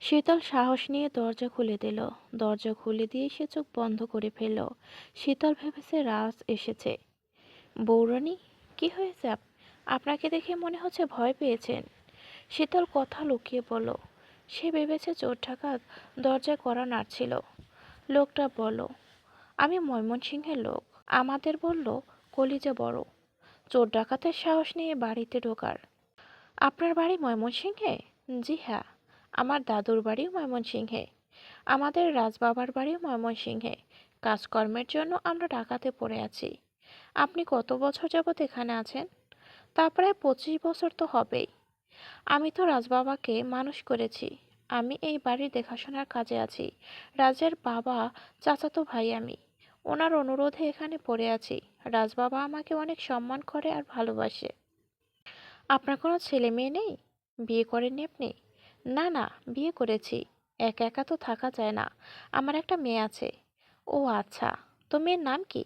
শীতল সাহস নিয়ে দরজা খুলে দিল। দরজা খুলে দিয়ে সে চোখ বন্ধ করে ফেলল। শীতল ভেবেছে রাজ এসেছে। বৌরানী, কি হয়েছে আপ- আপনাকে দেখে মনে হচ্ছে ভয় পেয়েছেন। শীতল কথা লুকিয়ে বলল, সে ভেবেছে চোর ঢাকা দরজায় করা নাড়ছিল। লোকটা বলল, আমি ময়মনসিংহের লোক। আমাদের বলল, কলিজা বড়। চোর ডাকাতের সাহস নিয়ে বাড়িতে ঢোকার। আপনার বাড়ি ময়মনসিংহে? জি হ্যাঁ। আমার দাদুর বাড়িও ময়মনসিংহে। আমাদের রাজবাবার বাড়িও ময়মনসিংহে। কাজকর্মের জন্য আমরা ঢাকাতে পড়ে আছি। আপনি কত বছর যাবত এখানে আছেন? তা প্রায় পঁচিশ বছর তো হবেই। আমি তো রাজবাবাকে মানুষ করেছি। আমি এই বাড়ির দেখাশোনার কাজে আছি। রাজের বাবা, চাচাতো ভাই আমি। ওনার অনুরোধে এখানে পড়ে আছি। রাজবাবা আমাকে অনেক সম্মান করে আর ভালোবাসে। আপনার কোনো ছেলে মেয়ে নেই? বিয়ে করেননি আপনি? না না, বিয়ে করেছি। একা একা তো থাকা যায় না। আমার একটা মেয়ে আছে। ও আচ্ছা তো মেয়ের নাম কি?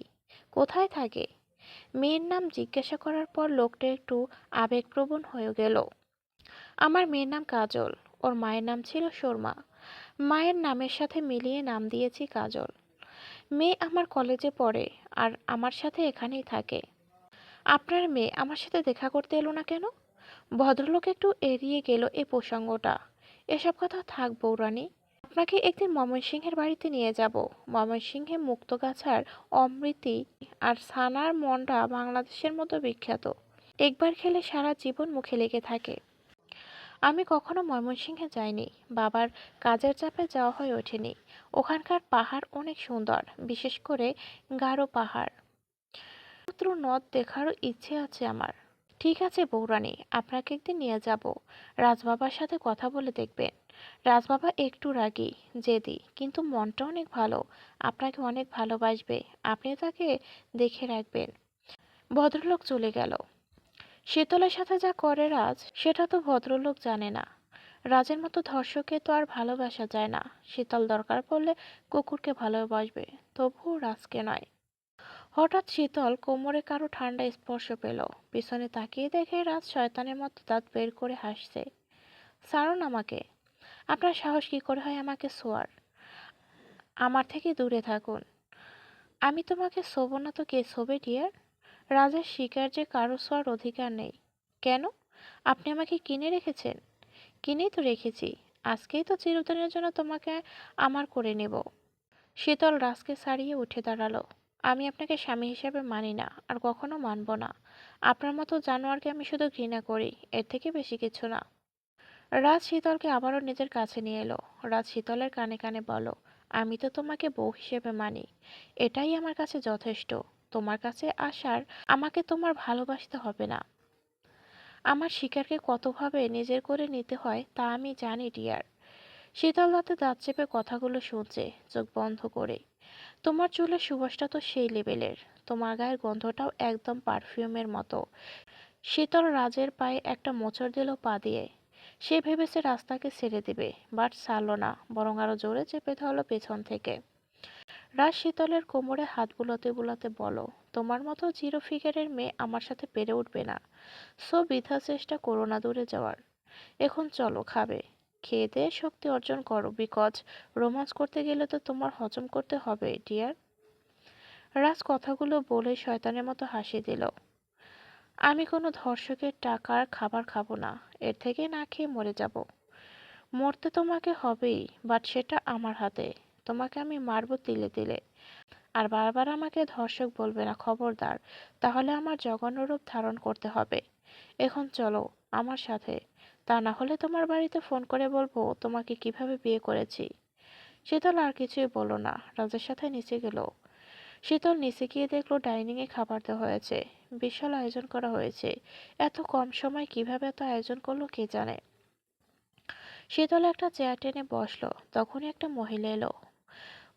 কোথায় থাকে? মেয়ের নাম জিজ্ঞাসা করার পর লোকটা একটু আবেগপ্রবণ হয়ে গেল। আমার মেয়ের নাম কাজল, ওর মায়ের নাম ছিল শর্মা। মায়ের নামের সাথে মিলিয়ে নাম দিয়েছি কাজল। মেয়ে আমার কলেজে পড়ে আর আমার সাথে এখানেই থাকে। আপনার মেয়ে আমার সাথে দেখা করতে এলো না কেন? ভদ্রলোক একটু এড়িয়ে গেল এই প্রসঙ্গটা। এসব কথা থাক বৌরানী আপনাকে একদিন ময়মনসিংহের বাড়িতে নিয়ে যাব। ময়মনসিংহে মুক্তগাছার অমৃতি আর সানার মন্ডা বাংলাদেশের মতো বিখ্যাত। একবার খেলে সারা জীবন মুখে লেগে থাকে। আমি কখনো ময়মনসিংহে যাইনি। বাবার কাজের চাপে যাওয়া হয়ে ওঠেনি। ওখানকার পাহাড় অনেক সুন্দর, বিশেষ করে গাঢ় পাহাড়। নদ দেখারও ইচ্ছে আছে আমার। ঠিক আছে বৌরানী আপনাকে একদিন নিয়ে যাব। রাজবাবার সাথে কথা বলে দেখবেন। রাজবাবা একটু রাগী, জেদি, কিন্তু মনটা অনেক ভালো। আপনাকে অনেক ভালোবাসবে, আপনি তাকে দেখে রাখবেন। ভদ্রলোক চলে গেল। শীতলের সাথে যা করে রাজ, সেটা তো ভদ্রলোক জানে না। রাজের মতো ধর্ষকে তো আর ভালোবাসা যায় না। শীতল দরকার পড়লে কুকুরকে ভালোবাসবে, তবুও রাজকে নয়। হঠাৎ শীতল কোমরে কারও ঠান্ডা স্পর্শ পেল। পিছনে তাকিয়ে দেখে রাত শয়তানের মতো দাঁত বের করে হাসছে। সারুন আমাকে। আপনার সাহস কী করে হয় আমাকে শোয়ার আমার থেকে দূরে থাকুন। আমি তোমাকে শোবো না তো কে শোবে ডিয়ার? রাজার শিকার যে কারও শোয়ার অধিকার নেই। কেন? আপনি আমাকে কিনে রেখেছেন? কিনেই তো রেখেছি। আজকেই তো চিরদিনের জন্য তোমাকে আমার করে নেব। শীতল রাজকে ছাড়িয়ে উঠে দাঁড়াল। আমি আপনাকে স্বামী হিসেবে মানি না, আর কখনো মানব না। আপনার মতো জানোয়ারকে আমি শুধু ঘৃণা করি, এর থেকে বেশি কিছু না। রাজ শীতলকে আবারও নিজের কাছে নিয়ে এলো। রাজ শীতলের কানে কানে বলো, আমি তো তোমাকে বউ হিসেবে মানি। এটাই আমার কাছে যথেষ্ট। তোমার কাছে আসার আমাকে তোমার ভালোবাসতে হবে না। আমার শিকারকে কতভাবে নিজের করে নিতে হয় তা আমি জানি, ডিয়ার। শীতল রাতে দাঁত চেপে কথাগুলো শুনছে, চোখ বন্ধ করে। তোমার চুলের সুবাসটা তো সেই লেভেলের তোমার গায়ের গন্ধটাও একদম পারফিউমের মতো। শীতল রাজের পায়ে একটা মোচড় দিল পা দিয়ে। সে ভেবেছে রাস্তাকে ছেড়ে দিবে, বাট ছাড়ল না, বরং আরও জোরে চেপে ধরলো পেছন থেকে। রাজ শীতলের কোমরে হাত বুলাতে বুলাতে বলো, তোমার মতো জিরো ফিগারের মেয়ে আমার সাথে পেরে উঠবে না। সো বৃথা চেষ্টা করো না দূরে যাওয়ার। এখন চলো, খাবে। খেয়ে দিয়ে শক্তি অর্জন করো। বিকজ রোমান্স করতে গেলে তো তোমার হজম করতে হবে ডিয়ার রাজ কথাগুলো বলে শয়তানের মতো হাসি দিল। আমি কোনো ধর্ষকের টাকার খাবার খাব না, এর থেকে না খেয়ে মরে যাব। মরতে তোমাকে হবেই বাট সেটা আমার হাতে। তোমাকে আমি মারবো তিলে তিলে। আর বারবার আমাকে ধর্ষক বলবে না, খবরদার। তাহলে আমার জঘন্য রূপ ধারণ করতে হবে। এখন চলো, আমার সাথে। তা না হলে তোমার বাড়িতে ফোন করে বলব, তোমাকে কীভাবে বিয়ে করেছি? শীতল আর কিছুই বলল না, রাজের সাথে নিচে গেল। শীতল নিচে গিয়ে দেখল ডাইনিংয়ে খাবার দেওয়া হয়েছে, বিশাল আয়োজন করা হয়েছে। এত কম সময় কীভাবে এত আয়োজন করল কে জানে? শীতল একটা চেয়ার টেনে বসল, তখনই একটা মহিলা এলো।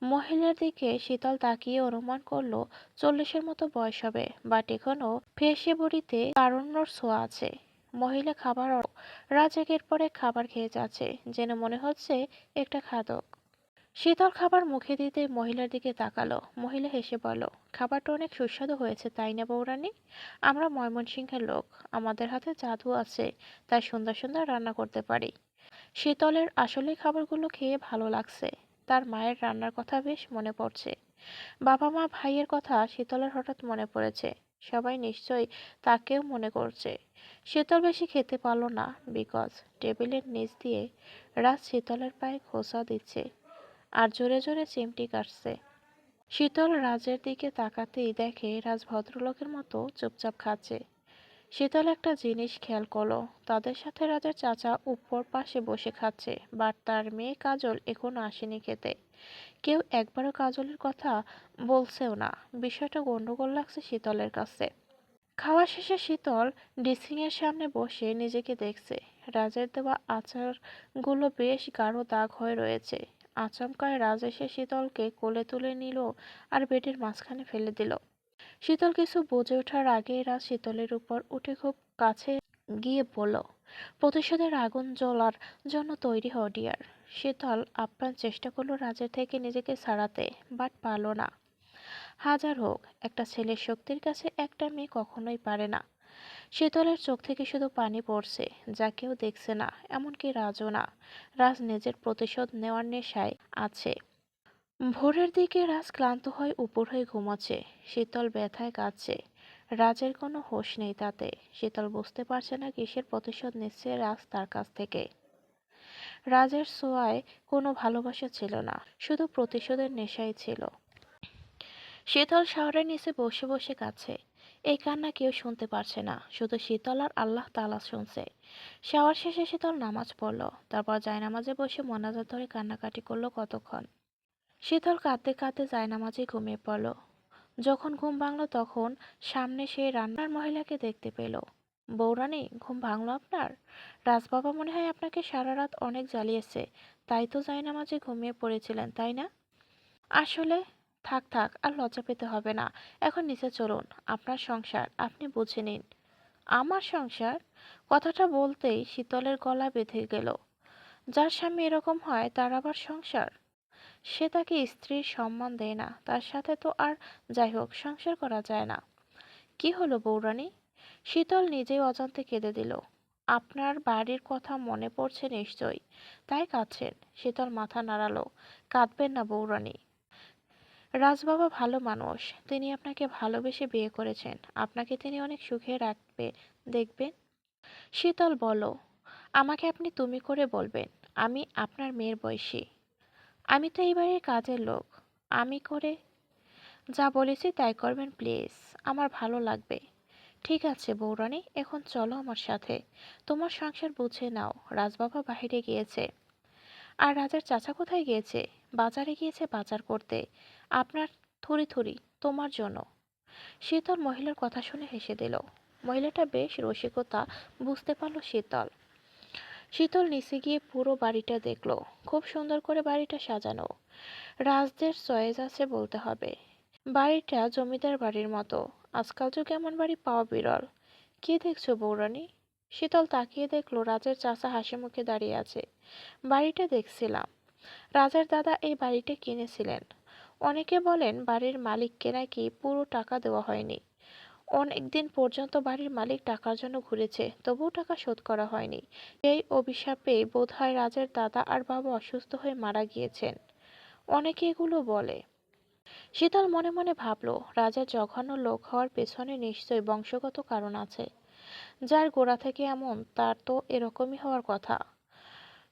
মহিলার দিকে শীতল তাকিয়ে অনুমান করল, চল্লিশের মতো বয়স হবে বাট এখনও ফেসে বড়িতে তারুণ্যর ছোঁয়া আছে। মহিলা খাবার রাজ একের পর খাবার খেয়ে যাচ্ছে, যেন মনে হচ্ছে একটা খাদক। শীতল খাবার মুখে দিতে মহিলার দিকে তাকালো। মহিলা হেসে বলল, খাবারটা অনেক সুস্বাদু হয়েছে, তাই না বৌরানী আমরা ময়মনসিংহের লোক। আমাদের হাতে জাদু আছে, তাই সুন্দর সুন্দর রান্না করতে পারি। শীতলের আসলে খাবারগুলো খেয়ে ভালো লাগছে। তার মায়ের রান্নার কথা বেশ মনে পড়ছে। বাবা মা ভাইয়ের কথা শীতলের হঠাৎ মনে পড়েছে। সবাই নিশ্চয়ই তাকেও মনে করছে। শীতল বেশি খেতে পারল না বিকজ টেবিলের নিচ দিয়ে রাজ শীতলের পায়ে খোসা দিচ্ছে আর জোরে জোরে চিমটি কাটছে। শীতল রাজের দিকে তাকাতেই দেখে রাজ ভদ্রলোকের মতো চুপচাপ খাচ্ছে। শীতল একটা জিনিস খেয়াল করল। তাদের সাথে রাজের চাচা উপর পাশে বসে খাচ্ছে, বাট তার মেয়ে কাজল এখনও আসেনি খেতে। কেউ একবারও কাজলের কথা বলছেও না। বিষয়টা গন্ডগোল লাগছে শীতলের কাছে। খাওয়া শেষে শীতল ড্রেসিং এর সামনে বসে নিজেকে দেখছে। রাজের দেওয়া আচারগুলো বেশ গাঢ় দাগ হয়ে রয়েছে। আচমকায় রাজ এসে শীতলকে কোলে তুলে নিল আর বেডের মাঝখানে ফেলে দিল। শীতল কিছু বুঝে ওঠার আগেই রাজ শীতলের উপর উঠে খুব কাছে গিয়ে বলল, প্রতিশোধের আগুন জ্বলার জন্য তৈরি হও ডিয়ার। শীতল আপ্রাণ চেষ্টা করল রাজের থেকে নিজেকে ছাড়াতে বাট পারল না। হাজার হোক, একটা ছেলের শক্তির কাছে একটা মেয়ে কখনোই পারে না। শীতলের চোখ থেকে শুধু পানি পড়ছে, যা কেউ দেখছে না, এমনকি রাজও না। রাজ নিজের প্রতিশোধ নেওয়ার নেশায় আছে। ভোরের দিকে রাজ ক্লান্ত হয়ে উপর হয়ে ঘুমাচ্ছে। শীতল ব্যথায় কাঁদছে। রাজের কোনো হোশ নেই তাতে। শীতল বুঝতে পারছে না কিসের প্রতিশোধ নিচ্ছে রাজ তার কাছ থেকে। রাজের সোয়ায় কোনো ভালোবাসা ছিল না, শুধু প্রতিশোধের নেশাই ছিল। শীতল শহরের নিচে বসে বসে কাছে এই কান্না কেউ শুনতে পারছে না, শুধু শীতল আর আল্লাহ তালা শুনছে। শাওয়ার শেষে শীতল নামাজ পড়ল, তারপর জায়নামাজে বসে মোনাজাত ধরে কান্নাকাটি করল কতক্ষণ। শীতল কাঁদতে কাঁদতে জায়নামাজে ঘুমিয়ে পড়ল। যখন ঘুম ভাঙল তখন সামনে সেই রান্নার মহিলাকে দেখতে পেল। বৌরানী, ঘুম ভাঙলো আপনার? রাজবাবা মনে হয় আপনাকে সারা রাত অনেক জ্বালিয়েছে। তাই তো জায়নামাজে ঘুমিয়ে পড়েছিলেন, তাই না? আসলে, থাক থাক, আর লজ্জা পেতে হবে না। এখন নিচে চলুন, আপনার সংসার, আপনি বুঝে নিন। আমার সংসার? কথাটা বলতেই শীতলের গলা বেঁধে গেল। যার স্বামী এরকম হয়, তার আবার সংসার? সে তাকে স্ত্রীর সম্মান দেয় না, তার সাথে তো আর যাই হোক, সংসার করা যায় না। কি হলো বৌরানী শীতল নিজেই অজান্তে কেঁদে দিল। আপনার বাড়ির কথা মনে পড়ছে নিশ্চয়ই। তাই কাঁদছেন। শীতল মাথা নাড়ালো। কাঁদবেন না বৌরানী রাজবাবা ভালো মানুষ। তিনি আপনাকে ভালোবেসে বিয়ে করেছেন। আপনাকে তিনি অনেক সুখে রাখবে। দেখবেন? শীতল বলো, আমাকে আপনি তুমি করে বলবেন। আমি আপনার মেয়ের বয়সী। আমি তো এই বাড়ির কাজের লোক। আমি করে যা বলেছি তাই করবেন, প্লিজ। আমার ভালো লাগবে। ঠিক আছে, বৌরানী, এখন চলো আমার সাথে। তোমার সংসার বুঝে নাও, রাজবাবা বাহিরে গিয়েছে। আর রাজার চাচা কোথায় গিয়েছে? বাজারে গিয়েছে বাজার করতে। আপনার থুরি থুরি, তোমার জন্য। শীতল মহিলার কথা শুনে হেসে দিল। মহিলাটা বেশ রসিকতা, বুঝতে পারল শীতল। শীতল নিচে গিয়ে পুরো বাড়িটা দেখল। খুব সুন্দর করে বাড়িটা সাজানো। রাজদের চয়েস আছে বলতে হবে। বাড়িটা জমিদার বাড়ির মতো। আজকাল যুগে এমন বাড়ি পাওয়া বিরল। কি দেখছ বৌরানী? শীতল তাকিয়ে দেখল রাজের চাচা হাসি মুখে দাঁড়িয়ে আছে। বাড়িটা দেখছিলাম। রাজার দাদা এই বাড়িটা কিনেছিলেন। অনেকে বলেন বাড়ির মালিককে নাকি পুরো টাকা দেওয়া হয়নি। অনেক দিন পর্যন্ত বাড়ির মালিক টাকার জন্য ঘুরেছে, তবুও টাকা শোধ করা হয়নি। এই অভিশাপে বোধহয় রাজের দাদা আর বাবা অসুস্থ হয়ে মারা গিয়েছেন। অনেকে এগুলো বলে। শীতল মনে মনে ভাবল রাজার জঘন্য লোক হওয়ার পেছনে নিশ্চয়ই বংশগত কারণ আছে। যার গোড়া থেকে এমন, তার তো এরকমই হওয়ার কথা।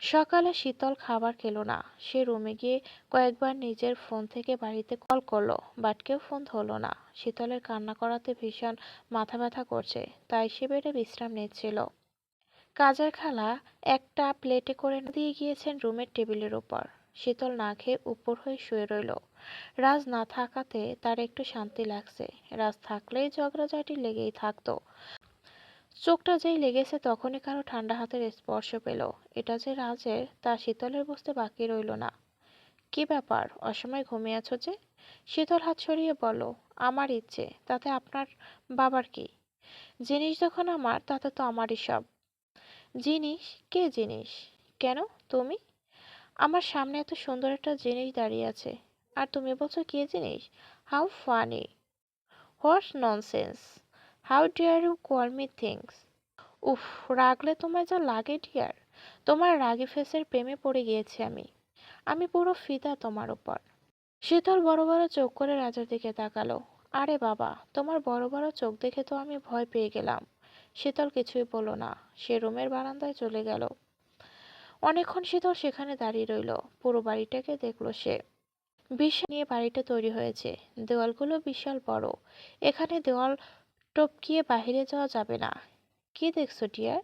সকালে শীতল খাবার খেলো না। সে রুমে গিয়ে কয়েকবার নিজের ফোন থেকে বাড়িতে কল করল, বাট কেউ ফোন ধরলো না। শীতলের কান্না করাতে ভীষণ মাথা ব্যথা করছে, তাই সে বেডে বিশ্রাম নিচ্ছিল। কাজের খালা একটা প্লেটে করে দিয়ে গিয়েছেন রুমের টেবিলের উপর। শীতল না খেয়ে উপর হয়ে শুয়ে রইল। রাজ না থাকাতে তার একটু শান্তি লাগছে। রাজ থাকলেই ঝগড়াঝাটি লেগেই থাকতো। চোখটা যেই লেগেছে তখনই কারও ঠান্ডা হাতের স্পর্শ পেল। এটা যে রাজের তা শীতলের বুঝতে বাকি রইল না। কি ব্যাপার? অসময় ঘুমিয়ে আছো যে? শীতল হাত সরিয়ে বলো, আমার ইচ্ছে, তাতে আপনার বাবার কি? জিনিস যখন আমার, তাতে তো আমারই সব। জিনিস? কে জিনিস? কেন? তুমি? আমার সামনে এত সুন্দর একটা জিনিস দাঁড়িয়ে আছে। আর তুমি বলছো, কে জিনিস? How funny! What nonsense! How dare you call me things উফ, রাগলে তোমায় যা লাগে ডিয়ার তোমার রাগী ফেসের প্রেমে পড়ে গিয়েছি আমি। আমি পুরো ফিদা তোমার উপর। শীতল বড় বড় চোখ করে রাজের দিকে তাকালো। আরে বাবা, তোমার বড় বড় চোখ দেখে তো আমি ভয় পেয়ে গেলাম। শীতল কিছুই বলল না। সে রুমের বারান্দায় চলে গেল। অনেকক্ষণ শীতল সেখানে দাঁড়িয়ে রইল। পুরো বাড়িটাকে দেখল সে। বিশাল নিয়ে বাড়িটা তৈরি হয়েছে। দেওয়ালগুলো বিশাল বড়। এখানে দেওয়াল টপকিয়ে বাহিরে যাওয়া যাবে না। কি দেখছ, টিয়ার?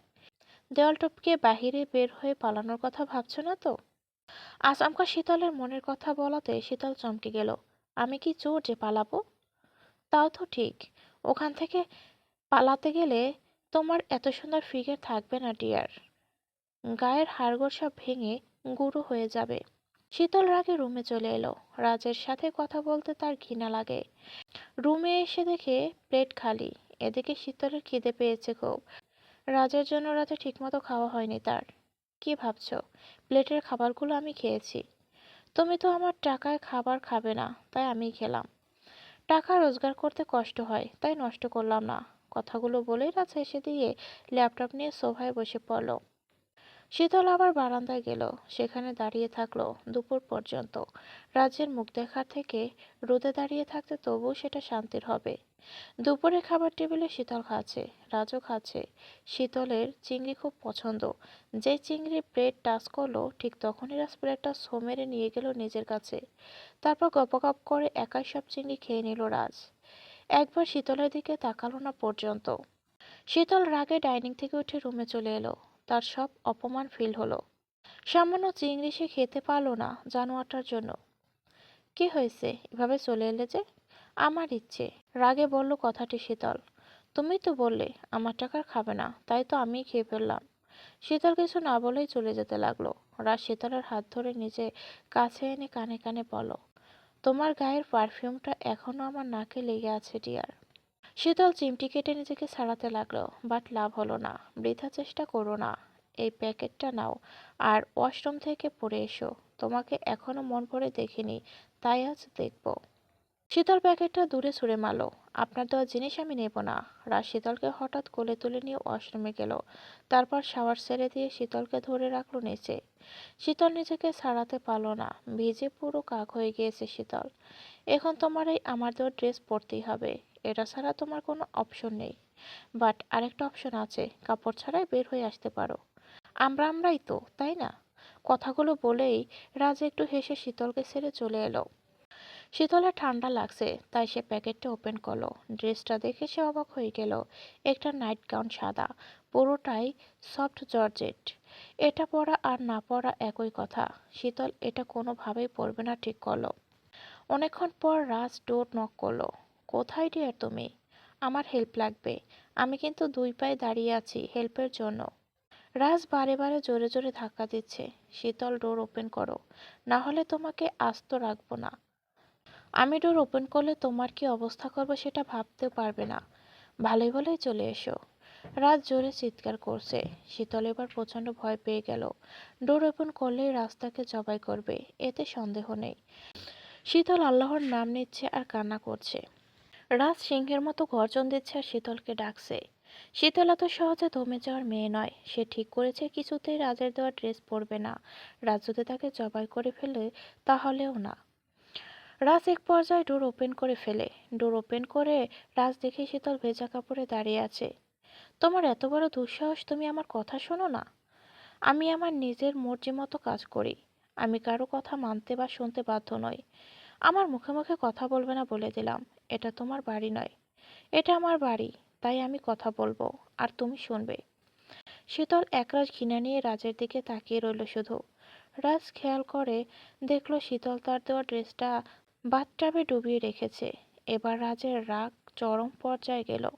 দেওয়াল টপকিয়ে বাহিরে বের হয়ে পালানোর কথা ভাবছ না তো? আচমকা শীতলের মনের কথা বলাতে শীতল চমকে গেল। আমি কি চোর যে পালাবো? তাও তো ঠিক। ওখান থেকে পালাতে গেলে তোমার এত সুন্দর ফিগার থাকবে না ডিয়ার গায়ের হাড়গোড় সব ভেঙে গুঁড়ো হয়ে যাবে। শীতল রাগে রুমে চলে এলো। রাজের সাথে কথা বলতে তার ঘৃণা লাগে। রুমে এসে দেখে প্লেট খালি। এদিকে শীতলের খিদে পেয়েছে খুব। রাজার জন্য রাতে ঠিকমতো খাওয়া হয়নি তার। কি ভাবছ? প্লেটের খাবারগুলো আমি খেয়েছি। তুমি তো আমার টাকায় খাবার খাবে না, তাই আমি খেলাম। টাকা রোজগার করতে কষ্ট হয়, তাই নষ্ট করলাম না। কথাগুলো বলেই রাজা এসে দিয়ে ল্যাপটপ নিয়ে সোফায় বসে পড়ল। শীতল আবার বারান্দায় গেল, সেখানে দাঁড়িয়ে থাকল দুপুর পর্যন্ত। রাজ্যের মুখ দেখার থেকে রোদে দাঁড়িয়ে থাকতে তবুও সেটা শান্তির হবে। দুপুরে খাবার টেবিলে শীতল খাচ্ছে রাজও খাচ্ছে। শীতলের চিংড়ি খুব পছন্দ। যে চিংড়ি ব্রেড টাচ করল, ঠিক তখনই রাজ প্লেটটা সো মেরে নিয়ে গেল নিজের কাছে। তারপর গপগপ করে একাই সব চিংড়ি খেয়ে নিল রাজ। একবার শীতলের দিকে তাকালো না পর্যন্ত। শীতল রাগে ডাইনিং থেকে উঠে রুমে চলে এলো। তার সব অপমান ফিল হলো। সামান্য চিংড়ি সে খেতে পারল না জানোয়ারটার জন্য। কি হয়েছে? এভাবে চলে এলে যে? আমার ইচ্ছে। রাগে বলল, কথাটি শীতল। তুমি তো বললে, আমার টাকার খাবে না, তাই তো আমিই খেয়ে ফেললাম। শীতল কিছু না বলেই চলে যেতে লাগল। রাজ শীতলের হাত ধরে নিজে কাছে এনে কানে কানে বলো তোমার গায়ের পারফিউমটা এখনও আমার নাকে লেগে আছে, ডিয়ার। শীতল চিমটি কেটে নিজেকে ছাড়াতে লাগল, বাট লাভ হলো না। বৃথা চেষ্টা করো না, এই প্যাকেটটা নাও, আর ওয়াশরুম থেকে পড়ে এসো। তোমাকে এখনও মন ভরে দেখিনি, তাই আজ দেখব। শীতল প্যাকেটটা দূরে ছুঁড়ে মারলো। আপনার দেওয়া জিনিস আমি নেব না। রাজ শীতলকে হঠাৎ কোলে তুলে নিয়ে ওয়াশরুমে গেল। তারপর শাওয়ার ছেড়ে দিয়ে শীতলকে ধরে রাখল নিচে। শীতল নিজেকে ছাড়াতে পারল না। ভিজে পুরো কাক হয়ে গিয়েছে শীতল। এখন তোমার এই আমার দেওয়া ড্রেস পরতেই হবে। এটা ছাড়া তোমার কোনো অপশন নেই। বাট আরেকটা অপশন আছে। কাপড় ছাড়াই বের হয়ে আসতে পারো। আমরা আমরাই তো, তাই না? কথাগুলো বলেই রাজ একটু হেসে শীতলকে ছেড়ে চলে এলো। শীতলের ঠান্ডা লাগছে, তাই সে প্যাকেটটা ওপেন করল। ড্রেসটা দেখে সে অবাক হয়ে গেল। একটা নাইট গাউন সাদা, পুরোটাই সফট জর্জেট। এটা পরা আর না পরা একই কথা। শীতল এটা কোনোভাবেই পরবে না, ঠিক করল। অনেকক্ষণ পর রাজ ডোর নক করল। কোথায় ডিয়ার তুমি? আমার হেল্প লাগবে। আমি কিন্তু দুই পায়ে দাঁড়িয়ে আছি হেল্পের জন্য। রাজ বারে বারে জোরে জোরে ধাক্কা দিচ্ছে। শীতল ডোর ওপেন করো। না হলে তোমাকে আস্ত রাখব না। আমি ডোর ওপেন করলে তোমার কি অবস্থা করব সেটা ভাবতেও পারবে না। ভালোই ভালোই চলে এসো। রাত জোরে চিৎকার করছে। শীতল এবার প্রচণ্ড ভয় পেয়ে গেল। ডোর ওপেন করলেই রাস্তাকে জবাই করবে, এতে সন্দেহ নেই। শীতল আল্লাহর নাম নিচ্ছে আর কান্না করছে। রাজ সিংহের মতো গর্জন দিচ্ছে আর শীতলকে ডাকছে। শীতল এত সহজে দমে যাওয়ার মেয়ে নয়। সে ঠিক করেছে কিছুতেই রাজের দেওয়া ড্রেস পরবে না। রাজ যদি তাকে জবাই করে ফেলে, তাহলেও না। রাজ এক পর্যায়ে ডোর ওপেন করে ফেলে। ডোর ওপেন করে রাজ দেখে শীতল ভেজা কাপড়ে দাঁড়িয়ে আছে। তোমার এত বড় দুঃসাহস, তুমি আমার কথা শোনো না? আমি আমার নিজের মর্জি মতো কাজ করি। আমি কারও কথা মানতে বা শুনতে বাধ্য নই। আমার মুখে মুখে কথা বলবে না বলে দিলাম। এটা তোমার বাড়ি নয়। এটা আমার বাড়ি, তাই আমি কথা বলব, আর তুমি শুনবে। শীতল একরাশ ঘৃণা নিয়ে রাজের দিকে তাকিয়ে রইল শুধু। রাজ খেয়াল করে দেখল শীতল তার দেওয়া ড্রেসটা বাথটাবে ডুবিয়ে রেখেছে। এবার রাজের রাগ চরম পর্যায়ে গেল।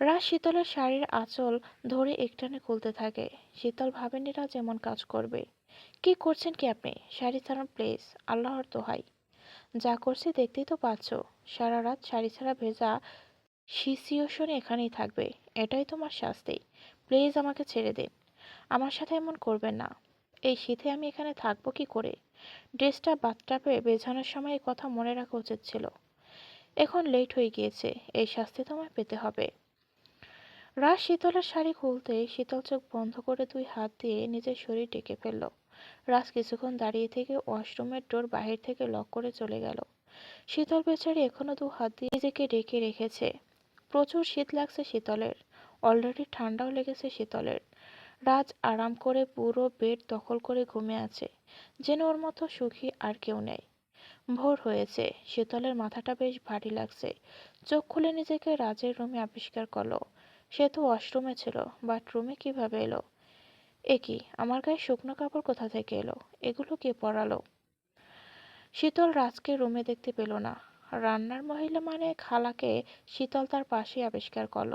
রাজ শীতলের শাড়ির আঁচল ধরে একটানে খুলতে থাকে। শীতল ভাবেনি রাজ এমন কাজ করবে। কি করছেন কি আপনি? শাড়ি ছাড়ান, প্লিজ। আল্লাহর দোহাই। যা করছি দেখতেই তো পাচ্ছ। সারা রাত শাড়ি ছাড়া ভেজা সিসিওশনে এখানেই থাকবে। এটাই তোমার শাস্তি। প্লিজ আমাকে ছেড়ে দিন। আমার সাথে এমন করবেন না। এই শীতে আমি এখানে থাকব কি করে? ড্রেসটা বাথটাবে বেঝানোর সময় এই কথা মনে রাখা উচিত ছিল। এখন লেট হয়ে গিয়েছে, এই শাস্তি তোমায় পেতে হবে। রাজ শীতলের শাড়ি খুলতে শীতল চোখ বন্ধ করে দুই হাত দিয়ে নিজের শরীর ডেকে ফেলল। রাজ কিছুক্ষণ দাঁড়িয়ে থেকে ওয়াশরুমের ডোর বাহির থেকে লক করে চলে গেল। শীতল বেচারি এখনও দু হাত দিয়ে নিজেকে ডেকে রেখেছে। প্রচুর শীত লাগছে শীতলের। অলরেডি ঠান্ডাও লেগেছে শীতলের। রাজ আরাম করে পুরো বেড দখল করে ঘুমে আছে, যেন ওর মতো সুখী আর কেউ নেই। ভোর হয়েছে, শীতলের মাথাটা বেশ ভারী লাগছে। চোখ খুলে নিজেকে রাজের রুমে আবিষ্কার করল। সে তো ওয়াশরুমে ছিল বাট রুমে কীভাবে এলো? এ কি, আমার গায়ে শুকনো কাপড় কোথা থেকে এলো? এগুলো কে পরালো? শীতল রাজকে রুমে দেখতে পেল না। রান্নার মহিলা মানে খালাকে শীতল তার পাশে আবিষ্কার করল।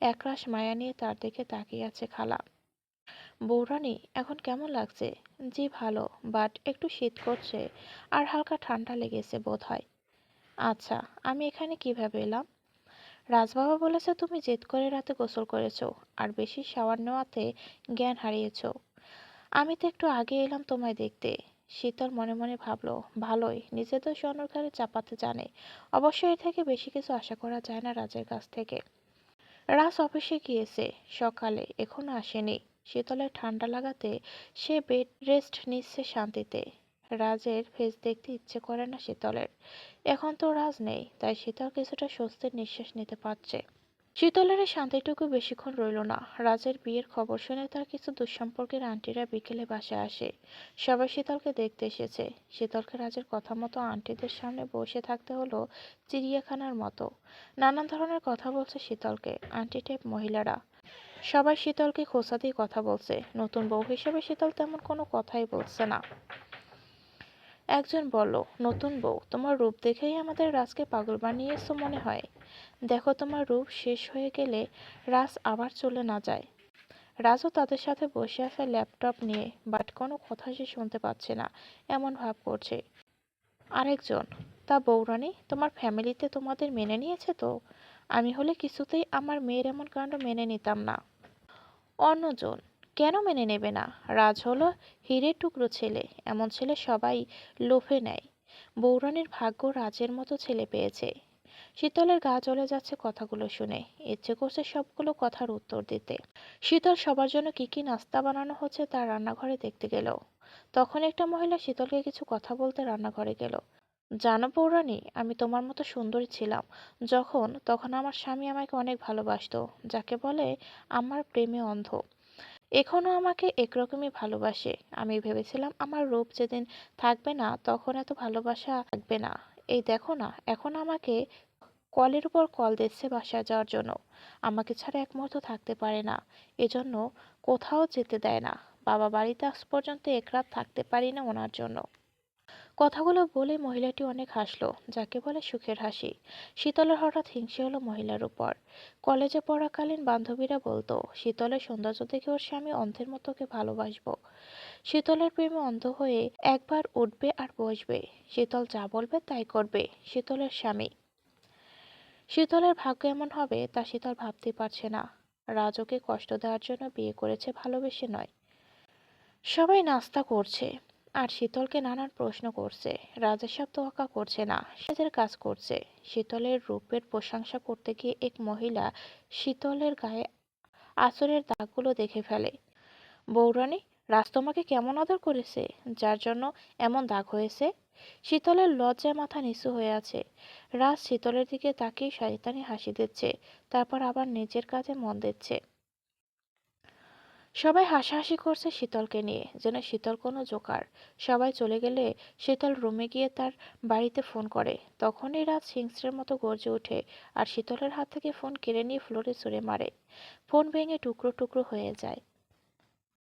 একরাশ মায়া নিয়ে তার দিকে তাকিয়ে আছে খালা। বৌরানী, এখন কেমন লাগছে? জি ভালো বাট একটু শীত করছে আর হালকা ঠান্ডা লেগেছে বোধ হয় আচ্ছা আমি এখানে কীভাবে এলাম? রাজবাবা বলেছে তুমি জেদ করে রাতে গোসল করেছ আর বেশি শাওয়ার নেওয়াতে জ্ঞান হারিয়েছো। আমি তো একটু আগে এলাম তোমায় দেখতে। শীতল মনে মনে ভাবলো, ভালোই নিজে তো ঘাড়ে চাপাতে জানে। অবশ্য এর থেকে বেশি কিছু আশা করা যায় না রাজের কাছ থেকে। রাজ অফিসে গিয়েছে, সকালে, এখনও আসেনি। শীতলের ঠান্ডা লাগাতে সে বেড রেস্ট নিচ্ছে শান্তিতে। রাজের ফেস দেখতে ইচ্ছে করে না শীতলের। এখন তো রাজ নেই, তাই শীতল কিছুটা স্বস্তির নিঃশ্বাস নিতে পারছে। শীতলের শান্তিটুকু বেশিক্ষণ রইল না। রাজের বিয়ের খবর শুনে তার কিছু দুঃসম্পর্কের আন্টিরা বিকেলে বাসায় আসে। সবাই শীতলকে দেখতে এসেছে। শীতলকে রাজের কথা মতো আন্টিদের সামনে বসে থাকতে হলো চিড়িয়াখানার মতো। নানান ধরনের কথা বলছে শীতলকে। আন্টি টাইপ মহিলারা। সবাই শীতলকে খোসা দিয়ে কথা বলছে। নতুন বউ হিসেবে শীতল তেমন কোনো কথাই বলছে না। একজন বলল, নতুন বউ, তোমার রূপ দেখেই আমাদের রাজকে পাগল বানিয়েছো মনে হয়? দেখো তোমার রূপ শেষ হয়ে গেলে রাজ আবার চলে না যায়। রাজও তাদের সাথে বসে আছে ল্যাপটপ নিয়ে, বাট কোনো কথা সে শুনতে পাচ্ছে না, এমন ভাব করছে। আরেকজন, তা বৌরানী তোমার ফ্যামিলিতে তোমাদের মেনে নিয়েছে তো? আমি হলে কিছুতেই আমার মেয়ের এমন কাণ্ড মেনে নিতাম না। অন্যজন। কেন মেনে নেবে না? রাজ হলো হিরের টুকরো ছেলে। এমন ছেলে সবাই লোভে নেয়। বৌরানীর ভাগ্য রাজের মতো ছেলে পেয়েছে। শীতলের গা জ্বলে যাচ্ছে কথাগুলো শুনে। ইচ্ছে করছে সবগুলো কথার উত্তর দিতে। শীতল সবার জন্য কি কি নাস্তা বানানো হচ্ছে তার রান্নাঘরে দেখতে গেল। তখন একটা মহিলা শীতলকে কিছু কথা বলতে রান্নাঘরে গেল। জানো পৌরাণী আমি তোমার মতো সুন্দরী ছিলাম। যখন, তখন আমার স্বামী আমাকে অনেক ভালোবাসতো, যাকে বলে আমার প্রেমে অন্ধ। এখনও আমাকে একরকমই ভালোবাসে। আমি ভেবেছিলাম আমার রূপ যেদিন থাকবে না, তখন এত ভালোবাসা থাকবে না। এই দেখো না, এখন আমাকে কলের উপর কল দিচ্ছে বাসায় যাওয়ার জন্য। আমাকে ছাড়া এক মুহূর্ত থাকতে পারে না। এজন্য কোথাও যেতে দেয় না। বাবা বাড়িতে আজ পর্যন্ত এক রাত থাকতে পারি না ওনার জন্য। কথাগুলো বলে মহিলাটি অনেক হাসলো, যাকে বলে সুখের হাসি। শীতলের হঠাৎ হিংসে হলো মহিলার উপর। কলেজে পড়াকালীন বান্ধবীরা বলতো, শীতলের সৌন্দর্য দেখে ওর স্বামী অন্ধের মতো ওকে ভালোবাসবো। শীতলের প্রেমে অন্ধ হয়ে একবার উঠবে আর বসবে। শীতল যা বলবে তাই করবে, শীতলের স্বামী। শীতলের ভাগ্য এমন হবে তা শীতল ভাবতে পারছে না। রাজকে কষ্ট দেওয়ার জন্য বিয়ে করেছে ভালোবেসে নয়। সবাই নাস্তা করছে। আর শীতলকে নানান প্রশ্ন করছে। রাজের সব তোয়াক্কা করছে না সেজের কাজ করছে। শীতলের রূপের প্রশংসা করতে গিয়ে এক মহিলা শীতলের গায়ে আঁচড়ের দাগগুলো দেখে ফেলে। বৌরানী, রাজ তোমাকে কেমন আদর করেছে? যার জন্য এমন দাগ হয়েছে? শীতলের লজ্জায় মাথা নিচু হয়ে আছে। রাজ শীতলের দিকে তাকিয়ে শয়তানি হাসি দিচ্ছে, তারপর আবার নিজের কাজে মন দিচ্ছে। সবাই হাসাহাসি করছে শীতলকে নিয়ে, যেন শীতল কোনো জোকার। সবাই চলে গেলে শীতল রুমে গিয়ে তার বাড়িতে ফোন করে। তখনই রাত সিংসের মতো গর্জে ওঠে আর শীতলের হাত থেকে ফোন কেড়ে নিয়ে ফ্লোরে ছুঁড়ে মারে। ফোন ভেঙে টুকরো টুকরো হয়ে যায়।